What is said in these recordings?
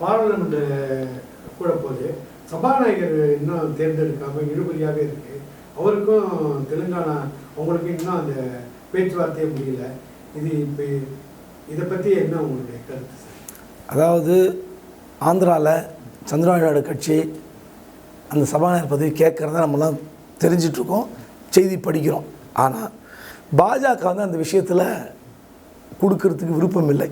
பாராளுமன்ற கூட போது சபாநாயகர் இன்னும் தேர்ந்தெடுக்காம இழுபறியாக இருக்கு. அவருக்கும் தெலுங்கானா அவங்களுக்கும் இன்னும் அந்த பேச்சுவார்த்தையே முடியல. இது இப்போ இதை பற்றி என்ன உங்களுடைய கருத்து சார்? அதாவது ஆந்திராவில் சந்திரபாபு கட்சி அந்த சபாநாயகர் பதவி கேட்குறத நம்மலாம் தெரிஞ்சிட்ருக்கோம் செய்தி படிக்கிறோம். ஆனால் பாஜக வந்து அந்த விஷயத்தில் கொடுக்கறதுக்கு விருப்பம் இல்லை.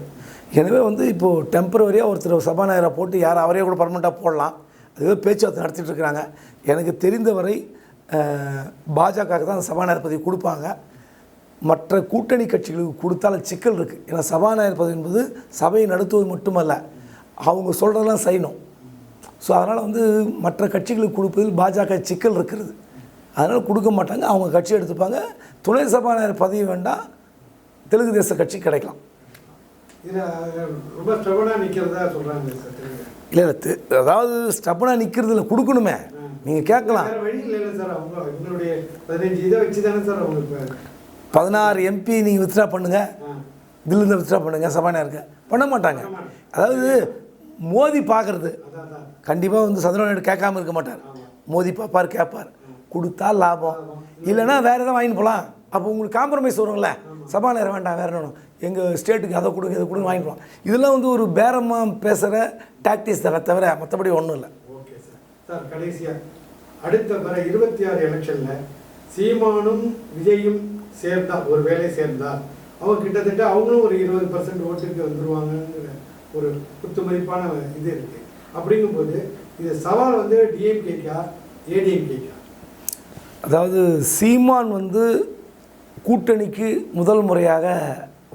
எனவே வந்து இப்போது டெம்பரவரியாக ஒருத்தர் சபாநாயகரை போட்டு யார் அவரே கூட பர்மனெண்ட்டாக போடலாம். அதுவே பேச்சுவார்த்தை நடத்திட்டு இருக்கிறாங்க. எனக்கு தெரிந்தவரை பாஜகவுக்கு தான் அந்த சபாநாயகர் பதவி கொடுப்பாங்க. மற்ற கூட்டணி கட்சிகளுக்கு கொடுத்தால சிக்கல் இருக்குது ஏன்னா சபாநாயகர் பதவி என்பது சபையை நடத்துவது மட்டுமல்ல. அவங்க சொல்கிறதெல்லாம் செய்யணும். ஸோ அதனால் வந்து மற்ற கட்சிகளுக்கு கொடுப்பதில் பாஜக சிக்கல் இருக்கிறது. அதனால் கொடுக்க மாட்டாங்க. அவங்க கட்சி எடுத்துப்பாங்க. துணை சபாநாயகர் பதவி வேண்டாம். தெலுங்கு தேச கட்சி கிடைக்கலாம். ரொம்ப நிற்கிறதா சொல்கிறாங்க. இல்லை இல்லை அதாவது ஸ்டப்பனாக நிற்கிறது இல்லை கொடுக்கணுமே நீங்கள் கேட்கலாம். பதினாறு எம்பி நீங்கள் வித்ட்ரா பண்ணுங்கள் தில்லிருந்து வித்ட்ரா பண்ணுங்கள் சபாநாயகருக்கு பண்ண மாட்டாங்க. அதாவது மோதி பார்க்குறது. கண்டிப்பாக வந்து சந்திரபாபு நாயுடு கேட்காம இருக்க மாட்டார். மோதி பார்ப்பார் கேட்பார். கொடுத்தா லாபம். இல்லைன்னா வேறு எதாவது வாங்கிட்டு போகலாம் அப்போ உங்களுக்கு காம்ப்ரமைஸ் வரும்ல. சபாநாயகர் வேண்டாம் வேறு என்ன எங்கள் ஸ்டேட்டுக்கு அதை கொடுங்க இதை கொடுங்க வாங்கிட்டு போகலாம் இதெல்லாம் வந்து ஒரு பேரமாக பேசுகிற டாக்டிஸ் தானே தவிர மற்றபடி ஒன்றும் இல்லை. ஓகே சார் சார் கடைசியா அடுத்த வர இருபத்தி ஆறு எலெக்ஷன்ல சீமானும் விஜயும் சேர்ந்தா ஒரு வேலை சேர்ந்தா அவங்க கிட்டத்தட்ட அவங்களும் ஒரு இருபது பர்சன்ட் ஓட்டுக்கு வந்துருவாங்கங்கிற ஒரு குத்துமதிப்பான இது இருக்கு. அப்படிங்கும்போது இது சவால் வந்து டிஎம்கேக்கா ஏடிஎம்கேக்கா அதாவது சீமான் வந்து கூட்டணிக்கு முதல் முறையாக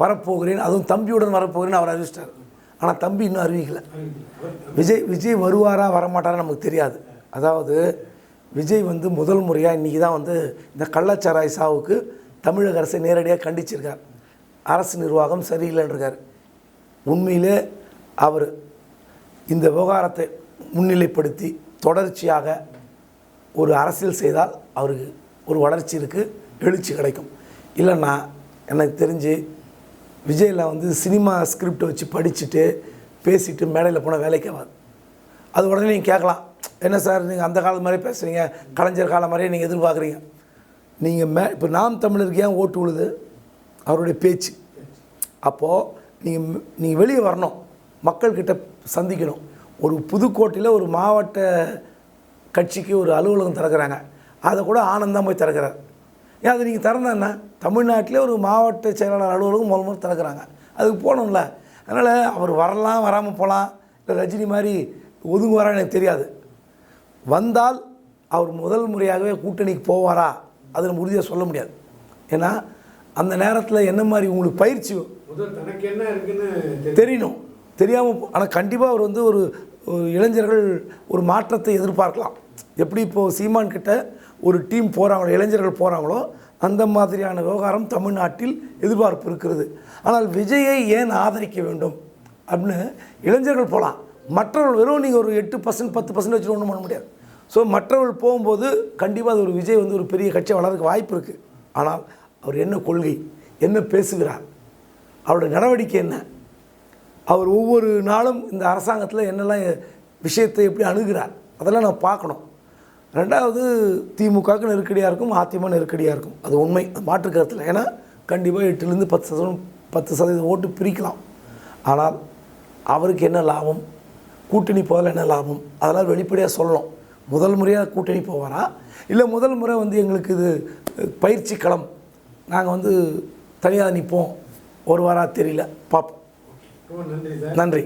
வரப்போகிறேன். அதுவும் தம்பியுடன் வரப்போகிறேன்னு அவர் அறிவிச்சிட்டார். ஆனால் தம்பி இன்னும் அறிவிக்கலை. விஜய் விஜய் வருவாரா வரமாட்டாரா நமக்கு தெரியாது. அதாவது விஜய் வந்து முதல் முறையாக இன்றைக்கி தான் வந்து இந்த கள்ளச்சாராய் சாவுக்கு தமிழக அரசை நேரடியாக கண்டிச்சிருக்கார். அரசு நிர்வாகம் சரியில்லைன்றிருக்கார். உண்மையிலே அவர் இந்த விவகாரத்தை முன்னிலைப்படுத்தி தொடர்ச்சியாக ஒரு அரசியல் செய்தால் அவருக்கு ஒரு வளர்ச்சி இருக்குது எழுச்சி கிடைக்கும். இல்லைன்னா எனக்கு தெரிஞ்சு விஜயில் வந்து சினிமா ஸ்கிரிப்டை வச்சு படிச்சுட்டு பேசிட்டு மேடையில் போனால் வேலைக்கு ஆகாது அது உடனே நீங்கள் கேட்கலாம். என்ன சார் நீங்கள் அந்த காலம் மாதிரியே பேசுகிறீங்க கலைஞர் காலம் மாதிரியே நீங்கள் எதிர்பார்க்குறீங்க. நீங்கள் மே இப்போ நாம் தமிழருக்கு ஏன் ஓட்டு விழுது அவருடைய பேச்சு. அப்போது நீங்கள் நீங்கள் வெளியே வரணும். மக்கள்கிட்ட சந்திக்கணும். ஒரு புதுக்கோட்டையில் ஒரு மாவட்ட கட்சிக்கு ஒரு அலுவலகம் திறக்கிறாங்க. அதை கூட ஆனந்தம் போய் திறக்கிறார். ஏன் அது நீங்கள் திறந்தா என்ன தமிழ்நாட்டிலே ஒரு மாவட்ட செயலாளர் அலுவலகம் முதல் முறை திறக்கிறாங்க. அதுக்கு போகணும்ல. அதனால் அவர் வரலாம் வராமல் போகலாம். இல்லை ரஜினி மாதிரி ஒதுங்குவாரா எனக்கு தெரியாது. வந்தால் அவர் முதல் முறையாகவே கூட்டணிக்கு போவாரா? அது நம்ம உறுதியாக சொல்ல முடியாது. ஏன்னா அந்த நேரத்தில் என்ன மாதிரி உங்களுக்கு பயிற்சி முதல் தனக்கு என்ன இருக்குன்னு தெரியும் தெரியணும். தெரியாமல் ஆனால் கண்டிப்பாக அவர் வந்து ஒரு இளைஞர்கள் ஒரு மாற்றத்தை எதிர்பார்க்கலாம். எப்படி இப்போது சீமான் கிட்ட ஒரு டீம் போகிறாங்களோ இளைஞர்கள் போகிறாங்களோ அந்த மாதிரியான விவகாரம் தமிழ்நாட்டில் எதிர்பார்ப்பு இருக்கிறது. ஆனால் விஜயை ஏன் ஆதரிக்க வேண்டும்? அப்படின்னு இளைஞர்கள் போகலாம் மற்றவர்கள் வெறும் நீங்கள் ஒரு எட்டு பர்சன்ட் பத்து பர்சன்ட் வச்சு ஒன்றும் பண்ண முடியாது. ஸோ மற்றவர்கள் போகும்போது கண்டிப்பாக அது ஒரு விஜய் வந்து ஒரு பெரிய கட்சியை வளர்க்க வாய்ப்பு இருக்குது ஆனால் அவர் என்ன கொள்கை என்ன பேசுகிறார் அவருடைய நடவடிக்கை என்ன? அவர் ஒவ்வொரு நாளும் இந்த அரசாங்கத்தில் என்னெல்லாம் விஷயத்தை எப்படி அணுகிறார்? அதெல்லாம் நான் பார்க்கணும். ரெண்டாவது திமுகவுக்கு நெருக்கடியாக இருக்கும் அதிமுக நெருக்கடியாக இருக்கும். அது உண்மை மாற்று கருத்தில். ஏன்னா கண்டிப்பாக எட்டுலேருந்து பத்து சதவீதம் பத்து சதவீதம் ஓட்டு பிரிக்கலாம். ஆனால் அவருக்கு என்ன லாபம்? கூட்டணி போதில் என்ன லாபம்? அதெல்லாம் வெளிப்படையாக சொல்லணும். முதல் முறையாக கூட்டணி போவாரா? இல்லை முதல் முறை வந்து எங்களுக்கு இது பயிற்சி களம். நாங்கள் வந்து தனியாக நிற்போம் ஒரு வாரம் தெரியல. பார்ப்போம் நன்றி.